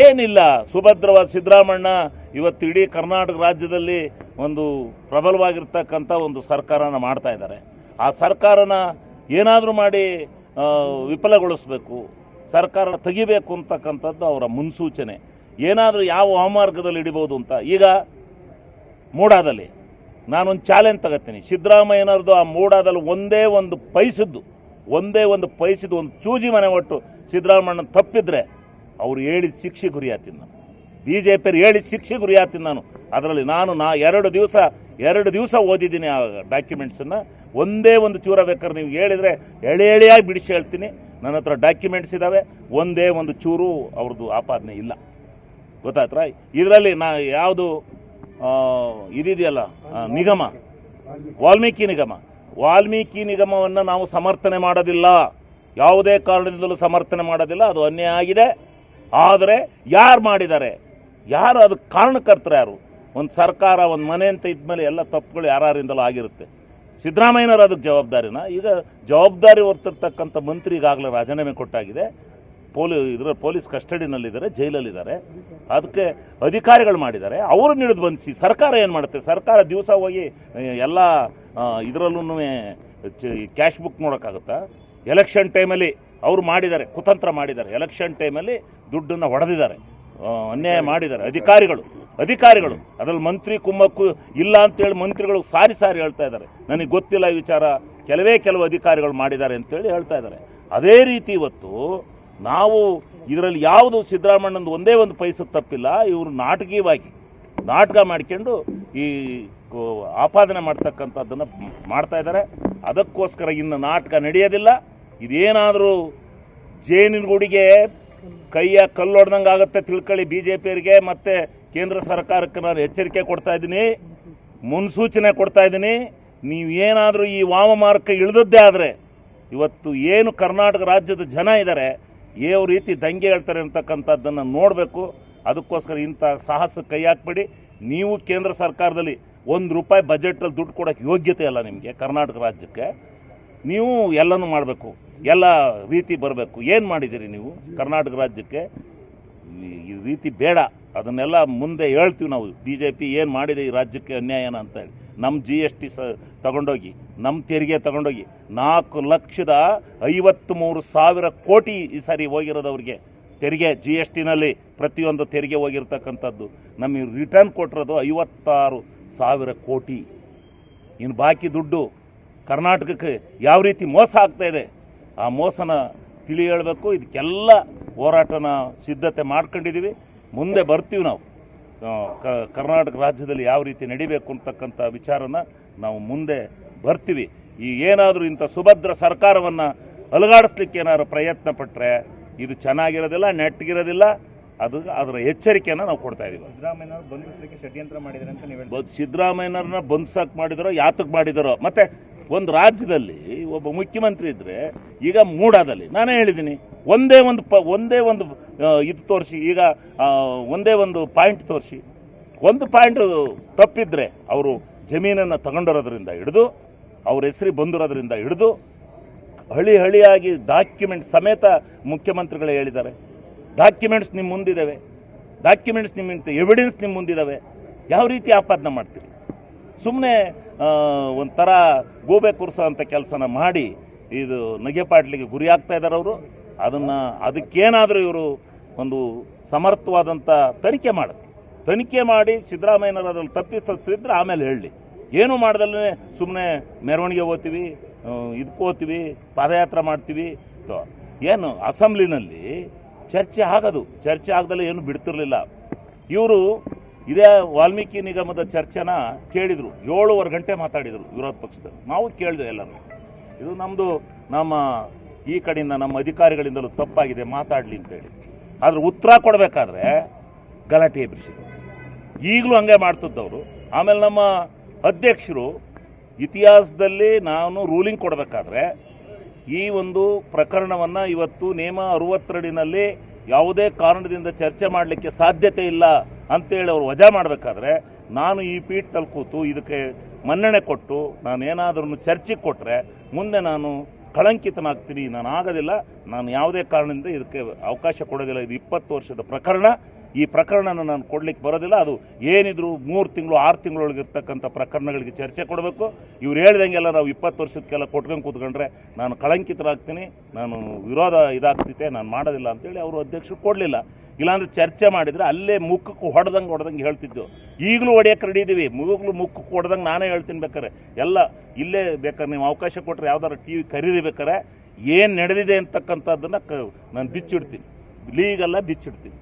ಏನಿಲ್ಲ. ಸುಭದ್ರವಾದ ಸಿದ್ದರಾಮಣ್ಣ ಇವತ್ತು ಇಡೀ ಕರ್ನಾಟಕ ರಾಜ್ಯದಲ್ಲಿ ಒಂದು ಪ್ರಬಲವಾಗಿರ್ತಕ್ಕಂಥ ಒಂದು ಸರ್ಕಾರನ ಮಾಡ್ತಾ ಇದ್ದಾರೆ. ಆ ಸರ್ಕಾರನ ಏನಾದರೂ ಮಾಡಿ ವಿಫಲಗೊಳಿಸ್ಬೇಕು, ಸರ್ಕಾರ ತೆಗಿಬೇಕು ಅಂತಕ್ಕಂಥದ್ದು ಅವರ ಮುನ್ಸೂಚನೆ. ಏನಾದರೂ ಯಾವ ವಾಮಾರ್ಗದಲ್ಲಿ ಹಿಡಿಬೋದು ಅಂತ. ಈಗ ಮೂಡಾದಲ್ಲಿ ನಾನೊಂದು ಚಾಲೆಂಜ್ ತಗೋತೀನಿ. ಸಿದ್ದರಾಮಯ್ಯನವ್ರದ್ದು ಆ ಮೂಡಾದಲ್ಲಿ ಒಂದೇ ಒಂದು ಪೈಸದ್ದು, ಒಂದೇ ಒಂದು ಪೈಸದ್ದು, ಒಂದು ಚೂಜಿ ಮನೆ ಒಟ್ಟು ಸಿದ್ದರಾಮಯ್ಯನ ತಪ್ಪಿದ್ರೆ ಅವ್ರು ಹೇಳಿದ ಶಿಕ್ಷೆ ಗುರಿಯಾತೀನಿ ನಾನು. ಬಿ ಜೆ ಪಿಯರು ಹೇಳಿದ ಶಿಕ್ಷೆ ಗುರಿಯಾತೀನಿ ನಾನು. ಅದರಲ್ಲಿ ನಾನು ನಾ ಎರಡು ದಿವಸ ಎರಡು ದಿವಸ ಓದಿದ್ದೀನಿ ಆ ಡಾಕ್ಯುಮೆಂಟ್ಸನ್ನು. ಒಂದೇ ಒಂದು ಚೂರ ಬೇಕಾದ್ರೆ ನೀವು ಹೇಳಿದರೆ ಎಳೆ ಎಳೆಯಾಗಿ ಬಿಡಿಸಿ ಹೇಳ್ತೀನಿ. ನನ್ನ ಹತ್ರ ಡಾಕ್ಯುಮೆಂಟ್ಸ್ ಇದ್ದಾವೆ ಒಂದೇ ಒಂದು ಚೂರು ಅವ್ರದ್ದು ಆಪಾದನೆ ಇಲ್ಲ. ಗೊತ್ತಾಯ್ತಾ ಇದರಲ್ಲಿ ನಾ ಯಾವುದು ಇದಿದೆಯಲ್ಲ ನಿಗಮ? ವಾಲ್ಮೀಕಿ ನಿಗಮ. ವಾಲ್ಮೀಕಿ ನಿಗಮವನ್ನು ನಾವು ಸಮರ್ಥನೆ ಮಾಡೋದಿಲ್ಲ. ಯಾವುದೇ ಕಾರಣದಿಂದಲೂ ಸಮರ್ಥನೆ ಮಾಡೋದಿಲ್ಲ. ಅದು ಅನ್ಯಾಯ ಆಗಿದೆ. ಆದರೆ ಯಾರು ಮಾಡಿದ್ದಾರೆ? ಯಾರು ಅದಕ್ಕೆ ಕಾರಣಕರ್ತರು ಯಾರು? ಒಂದು ಸರ್ಕಾರ, ಒಂದು ಮನೆ ಅಂತ ಇದ್ಮೇಲೆ ಎಲ್ಲ ತಪ್ಪುಗಳು ಯಾರಿಂದಲೂ ಆಗಿರುತ್ತೆ. ಸಿದ್ದರಾಮಯ್ಯನವರು ಅದಕ್ಕೆ ಜವಾಬ್ದಾರಿನ? ಈಗ ಜವಾಬ್ದಾರಿ ಹೊರ್ತಿರ್ತಕ್ಕಂಥ ಮಂತ್ರಿ ಈಗಾಗಲೇ ರಾಜೀನಾಮೆ ಕೊಟ್ಟಾಗಿದೆ. ಪೊಲೀ, ಇದರ ಪೊಲೀಸ್ ಕಸ್ಟಡಿನಲ್ಲಿದ್ದಾರೆ, ಜೈಲಲ್ಲಿದ್ದಾರೆ. ಅದಕ್ಕೆ ಅಧಿಕಾರಿಗಳು ಮಾಡಿದ್ದಾರೆ. ಅವರು ನಿಡಿದು ಬಂಧಿಸಿ ಸರ್ಕಾರ ಏನು ಮಾಡುತ್ತೆ? ಸರ್ಕಾರ ದಿವಸ ಹೋಗಿ ಎಲ್ಲ ಇದರಲ್ಲೂ ಕ್ಯಾಶ್ ಬುಕ್ ನೋಡೋಕ್ಕಾಗುತ್ತಾ? ಎಲೆಕ್ಷನ್ ಟೈಮಲ್ಲಿ ಅವರು ಮಾಡಿದ್ದಾರೆ, ಕುತಂತ್ರ ಮಾಡಿದ್ದಾರೆ. ಎಲೆಕ್ಷನ್ ಟೈಮಲ್ಲಿ ದುಡ್ಡನ್ನು ಹೊಡೆದಿದ್ದಾರೆ. ಅನ್ಯಾಯ ಮಾಡಿದ್ದಾರೆ. ಅಧಿಕಾರಿಗಳು ಅಧಿಕಾರಿಗಳು. ಅದರಲ್ಲಿ ಮಂತ್ರಿ ಕುಮ್ಮಕ್ಕು ಇಲ್ಲ ಅಂತೇಳಿ ಮಂತ್ರಿಗಳು ಸಾರಿ ಸಾರಿ ಹೇಳ್ತಾ ಇದ್ದಾರೆ. ನನಗೆ ಗೊತ್ತಿಲ್ಲ ಈ ವಿಚಾರ. ಕೆಲವೇ ಕೆಲವು ಅಧಿಕಾರಿಗಳು ಮಾಡಿದ್ದಾರೆ ಅಂತೇಳಿ ಹೇಳ್ತಾ ಇದ್ದಾರೆ. ಅದೇ ರೀತಿ ಇವತ್ತು ನಾವು ಇದರಲ್ಲಿ ಯಾವುದು ಸಿದ್ದರಾಮಣ್ಣಂದು ಒಂದೇ ಒಂದು ಪೈಸೆ ತಪ್ಪಿಲ್ಲ. ಇವರು ನಾಟಕೀಯವಾಗಿ ನಾಟಕ ಮಾಡ್ಕೊಂಡು ಈ ಆಪಾದನೆ ಮಾಡ್ತಕ್ಕಂಥದ್ದನ್ನು ಮಾಡ್ತಾ ಇದ್ದಾರೆ. ಅದಕ್ಕೋಸ್ಕರ ಇನ್ನು ನಾಟಕ ನಡೆಯೋದಿಲ್ಲ. ಇದೇನಾದರೂ ಜೇನಿನ ಗುಡಿಗೆ ಕೈಯ ಕಲ್ಲೊಡ್ದಂಗೆ ಆಗುತ್ತೆ ತಿಳ್ಕೊಳ್ಳಿ ಬಿ ಜೆ ಪಿಯವರಿಗೆ ಮತ್ತು ಕೇಂದ್ರ ಸರ್ಕಾರಕ್ಕೆ ನಾನು ಎಚ್ಚರಿಕೆ ಕೊಡ್ತಾ ಇದ್ದೀನಿ, ಮುನ್ಸೂಚನೆ ಕೊಡ್ತಾ ಇದ್ದೀನಿ. ನೀವೇನಾದರೂ ಈ ವಾಮಮಾರ್ಗ ಇಳಿದದ್ದೇ ಆದರೆ ಇವತ್ತು ಏನು ಕರ್ನಾಟಕ ರಾಜ್ಯದ ಜನ ಇದ್ದಾರೆ ಯಾವ ರೀತಿ ದಂಗೆ ಹೇಳ್ತಾರೆ ಅಂತಕ್ಕಂಥದ್ದನ್ನು ನೋಡಬೇಕು. ಅದಕ್ಕೋಸ್ಕರ ಇಂಥ ಸಾಹಸ ಕೈ ಹಾಕ್ಬೇಡಿ. ನೀವು ಕೇಂದ್ರ ಸರ್ಕಾರದಲ್ಲಿ ಒಂದು ರೂಪಾಯಿ ಬಜೆಟಲ್ಲಿ ದುಡ್ಡು ಕೊಡೋಕ್ಕೆ ಯೋಗ್ಯತೆ ಅಲ್ಲ ನಿಮಗೆ ಕರ್ನಾಟಕ ರಾಜ್ಯಕ್ಕೆ. ನೀವು ಎಲ್ಲನೂ ಮಾಡಬೇಕು. ಎಲ್ಲ ರೀತಿ ಬರಬೇಕು. ಏನು ಮಾಡಿದ್ದೀರಿ ನೀವು? ಕರ್ನಾಟಕ ರಾಜ್ಯಕ್ಕೆ ಈ- ರೀತಿ ಬೇಡ. ಅದನ್ನೆಲ್ಲ ಮುಂದೆ ಹೇಳ್ತೀವಿ ನಾವು. ಬಿ ಜೆ ಪಿ ಏನು ಮಾಡಿದೆ ಈ ರಾಜ್ಯಕ್ಕೆ ಅನ್ಯಾಯನ ಅಂತ ಹೇಳಿ. ನಮ್ಮ ಜಿ ಎಸ್ ಟಿ ಸ ತಗೊಂಡೋಗಿ ನಮ್ಮ ತೆರಿಗೆ ತಗೊಂಡೋಗಿ ನಾಲ್ಕು ಲಕ್ಷದ ಐವತ್ತು ಮೂರು ಸಾವಿರ ಕೋಟಿ ಈ ಸಾರಿ ಹೋಗಿರೋದವ್ರಿಗೆ. ತೆರಿಗೆ ಜಿ ಎಸ್ ಟಿನಲ್ಲಿ ಪ್ರತಿಯೊಂದು ತೆರಿಗೆ ಹೋಗಿರ್ತಕ್ಕಂಥದ್ದು. ನಮಗೆ ರಿಟರ್ನ್ ಕೊಟ್ಟಿರೋದು ಐವತ್ತಾರು ಸಾವಿರ ಕೋಟಿ. ಇನ್ನು ಬಾಕಿ ದುಡ್ಡು ಕರ್ನಾಟಕಕ್ಕೆ ಯಾವ ರೀತಿ ಮೋಸ ಆಗ್ತಾ ಇದೆ ಆ ಮೋಸನ ತಿಳಿ ಹೇಳಬೇಕು. ಇದಕ್ಕೆಲ್ಲ ಹೋರಾಟನ ಸಿದ್ಧತೆ ಮಾಡ್ಕೊಂಡಿದ್ದೀವಿ ಮುಂದೆ ಬರ್ತೀವಿ ನಾವು. ಕ- ಕರ್ನಾಟಕ ರಾಜ್ಯದಲ್ಲಿ ಯಾವ ರೀತಿ ನಡಿಬೇಕು ಅಂತಕ್ಕಂಥ ವಿಚಾರನ ನಾವು ಮುಂದೆ ಬರ್ತೀವಿ. ಈ ಏನಾದರೂ ಇಂಥ ಸುಭದ್ರ ಸರ್ಕಾರವನ್ನು ಅಲುಗಾಡಿಸ್ಲಿಕ್ಕೆ ಏನಾದರೂ ಪ್ರಯತ್ನ ಪಟ್ಟರೆ ಇದು ಚೆನ್ನಾಗಿರೋದಿಲ್ಲ ನೆಟ್ಟಗಿರೋದಿಲ್ಲ ಅದು ಅದರ ಎಚ್ಚರಿಕೆಯನ್ನು ನಾವು ಕೊಡ್ತಾ ಇದ್ದೀವಿ ಸಿದ್ದರಾಮಯ್ಯ ಬಂಧಿಸಲಿಕ್ಕೆ ಷಡ್ಯಂತ್ರ ಮಾಡಿದ್ರೆ ಸಿದ್ದರಾಮಯ್ಯನವ್ರನ್ನ ಬಂಧಿಸಕ್ಕೆ ಮಾಡಿದರೋ ಯಾತಕ್ಕೆ ಮಾಡಿದರೋ ಮತ್ತೆ ಒಂದು ರಾಜ್ಯದಲ್ಲಿ ಒಬ್ಬ ಮುಖ್ಯಮಂತ್ರಿ ಇದ್ರೆ ಈಗ ಮೂಡಾದಲ್ಲಿ. ನಾನೇ ಹೇಳಿದ್ದೀನಿ, ಒಂದೇ ಒಂದು ಪ, ಒಂದೇ ಒಂದು ಇದು ತೋರಿಸಿ, ಈಗ ಒಂದೇ ಒಂದು ಪಾಯಿಂಟ್ ತೋರಿಸಿ. ಒಂದು ಪಾಯಿಂಟ್ ತಪ್ಪಿದ್ರೆ ಅವರು ಜಮೀನನ್ನು ತಗೊಂಡಿರೋದ್ರಿಂದ ಹಿಡಿದು, ಅವ್ರ ಹೆಸರಿ ಬಂದಿರೋದ್ರಿಂದ ಹಿಡಿದು, ಹಳಿ ಹಳಿಯಾಗಿ ಡಾಕ್ಯುಮೆಂಟ್ ಸಮೇತ ಮುಖ್ಯಮಂತ್ರಿಗಳೇ ಹೇಳಿದ್ದಾರೆ. ಡಾಕ್ಯುಮೆಂಟ್ಸ್ ನಿಮ್ಮ ಮುಂದಿದ್ದಾವೆ ಡಾಕ್ಯುಮೆಂಟ್ಸ್ ನಿಮ್ಮ ಎವಿಡೆನ್ಸ್ ನಿಮ್ಮ ಮುಂದಿದ್ದಾವೆ ಯಾವ ರೀತಿ ಆಪಾದನೆ ಮಾಡ್ತೀರಿ? ಸುಮ್ಮನೆ ಒಂಥರ ಗೋಬೆ ಕುರ್ಸೋ ಅಂತ ಕೆಲಸನ ಮಾಡಿ ಇದು ನಗೆಪಾಟ್ಲಿಗೆ ಗುರಿ ಆಗ್ತಾ ಇದ್ದಾರೆ ಅವರು. ಅದನ್ನು ಅದಕ್ಕೇನಾದರೂ ಇವರು ಒಂದು ಸಮರ್ಥವಾದಂಥ ತನಿಖೆ ಮಾಡುತ್ತೆ ತನಿಖೆ ಮಾಡಿ ಸಿದ್ದರಾಮಯ್ಯನವರು ಅದ್ರಲ್ಲಿ ತಪ್ಪಿಸಿದ್ರೆ ಆಮೇಲೆ ಹೇಳಲಿ ಏನು ಮಾಡ್ದಲ್ಲೇ ಸುಮ್ಮನೆ ಮೆರವಣಿಗೆ ಹೋಗ್ತೀವಿ ಇದ್ಕೋತೀವಿ ಪಾದಯಾತ್ರೆ ಮಾಡ್ತೀವಿ. ಏನು ಅಸೆಂಬ್ಲಿನಲ್ಲಿ ಚರ್ಚೆ ಆಗೋದು. ಚರ್ಚೆ ಆಗದಲ್ಲ ಏನು ಬಿಡ್ತಿರ್ಲಿಲ್ಲ. ಇವರು ಇದೇ ವಾಲ್ಮೀಕಿ ನಿಗಮದ ಚರ್ಚೆನ ಕೇಳಿದರು. ಏಳುವರೆ ಗಂಟೆ ಮಾತಾಡಿದರು ವಿರೋಧ ಪಕ್ಷದ ನಾವು ಕೇಳಿದೆ ಎಲ್ಲರೂ. ಇದು ನಮ್ಮದು ನಮ್ಮ ಈ ಕಡೆಯಿಂದ ನಮ್ಮ ಅಧಿಕಾರಿಗಳಿಂದಲೂ ತಪ್ಪಾಗಿದೆ, ಮಾತಾಡಲಿ ಅಂತೇಳಿ. ಆದರೆ ಉತ್ತರ ಕೊಡಬೇಕಾದ್ರೆ ಗಲಾಟೆ ಎಬ್ಬಿಸಿ ಈಗಲೂ ಹಂಗೆ ಮಾಡ್ತಿದ್ದವರು. ಆಮೇಲೆ ನಮ್ಮ ಅಧ್ಯಕ್ಷರು ಇತಿಹಾಸದಲ್ಲಿ ನಾನು ರೂಲಿಂಗ್ ಕೊಡಬೇಕಾದ್ರೆ ಈ ಒಂದು ಪ್ರಕರಣವನ್ನು ಇವತ್ತು ನೇಮ ಅರವತ್ತೆರಡಿನಲ್ಲಿ ಯಾವುದೇ ಕಾರಣದಿಂದ ಚರ್ಚೆ ಮಾಡಲಿಕ್ಕೆ ಸಾಧ್ಯತೆ ಇಲ್ಲ ಅಂತೇಳಿ ಅವರು ವಜಾ ಮಾಡಬೇಕಾದ್ರೆ ನಾನು ಈ ಪೀಠದಲ್ಲಿ ಕೂತು ಇದಕ್ಕೆ ಮನ್ನಣೆ ಕೊಟ್ಟು ನಾನು ಏನಾದ್ರೂ ಚರ್ಚೆ ಕೊಟ್ಟರೆ ಮುಂದೆ ನಾನು ಕಳಂಕಿತನಾಗ್ತೀನಿ, ನಾನು ಆಗೋದಿಲ್ಲ, ನಾನು ಯಾವುದೇ ಕಾರಣದಿಂದ ಇದಕ್ಕೆ ಅವಕಾಶ ಕೊಡೋದಿಲ್ಲ. ಇದು ಇಪ್ಪತ್ತು ವರ್ಷದ ಪ್ರಕರಣ. ಈ ಪ್ರಕರಣನ ನಾನು ಕೊಡ್ಲಿಕ್ಕೆ ಬರೋದಿಲ್ಲ. ಅದು ಏನಿದ್ರು ಮೂರು ತಿಂಗಳು, ಆರು ತಿಂಗಳೊಳಗೆ ಇರ್ತಕ್ಕಂಥ ಪ್ರಕರಣಗಳಿಗೆ ಚರ್ಚೆ ಕೊಡಬೇಕು. ಇವ್ರು ಹೇಳ್ದಂಗೆಲ್ಲ ನಾವು ಇಪ್ಪತ್ತು ವರ್ಷಕ್ಕೆಲ್ಲ ಕೊಟ್ಕೊಂಡು ಕೂತ್ಕೊಂಡ್ರೆ ನಾನು ಕಳಂಕಿತರಾಗ್ತೀನಿ, ನಾನು ವಿರೋಧ ಇದಾಗ್ತಿದೆ ನಾನು ಮಾಡೋದಿಲ್ಲ ಅಂತೇಳಿ ಅವರು ಅಧ್ಯಕ್ಷರು ಕೊಡಲಿಲ್ಲ. ಇಲ್ಲಾಂದ್ರೆ ಚರ್ಚೆ ಮಾಡಿದ್ರೆ ಅಲ್ಲೇ ಮುಖಕ್ಕೆ ಹೊಡೆದಂಗೆ ಹೊಡೆದಂಗೆ ಹೇಳ್ತಿದ್ದು. ಈಗಲೂ ಹೊಡೆಯಕ್ಕೆ ರೆಡಿ ಇದ್ದೀವಿ ಮುಗುಗ್ಲು ಮುಖಕ್ಕೆ ಹೊಡೆದಂಗೆ ನಾನೇ ಹೇಳ್ತೀನಿ ಬೇಕಾರೆ ಎಲ್ಲ ಇಲ್ಲೇ ಬೇಕಾರೆ ನೀವು ಅವಕಾಶ ಕೊಟ್ಟರೆ ಯಾವ್ದಾರು ಟಿ ವಿ ಕರೀರಿ ಬೇಕಾರೆ ಏನು ನಡೆದಿದೆ ಅಂತಕ್ಕಂಥದ್ದನ್ನು ಕ ನಾನು ಬಿಚ್ಚಿಡ್ತೀನಿ. ಲೀಗಲ್ಲ ಬಿಚ್ಚಿಡ್ತೀನಿ.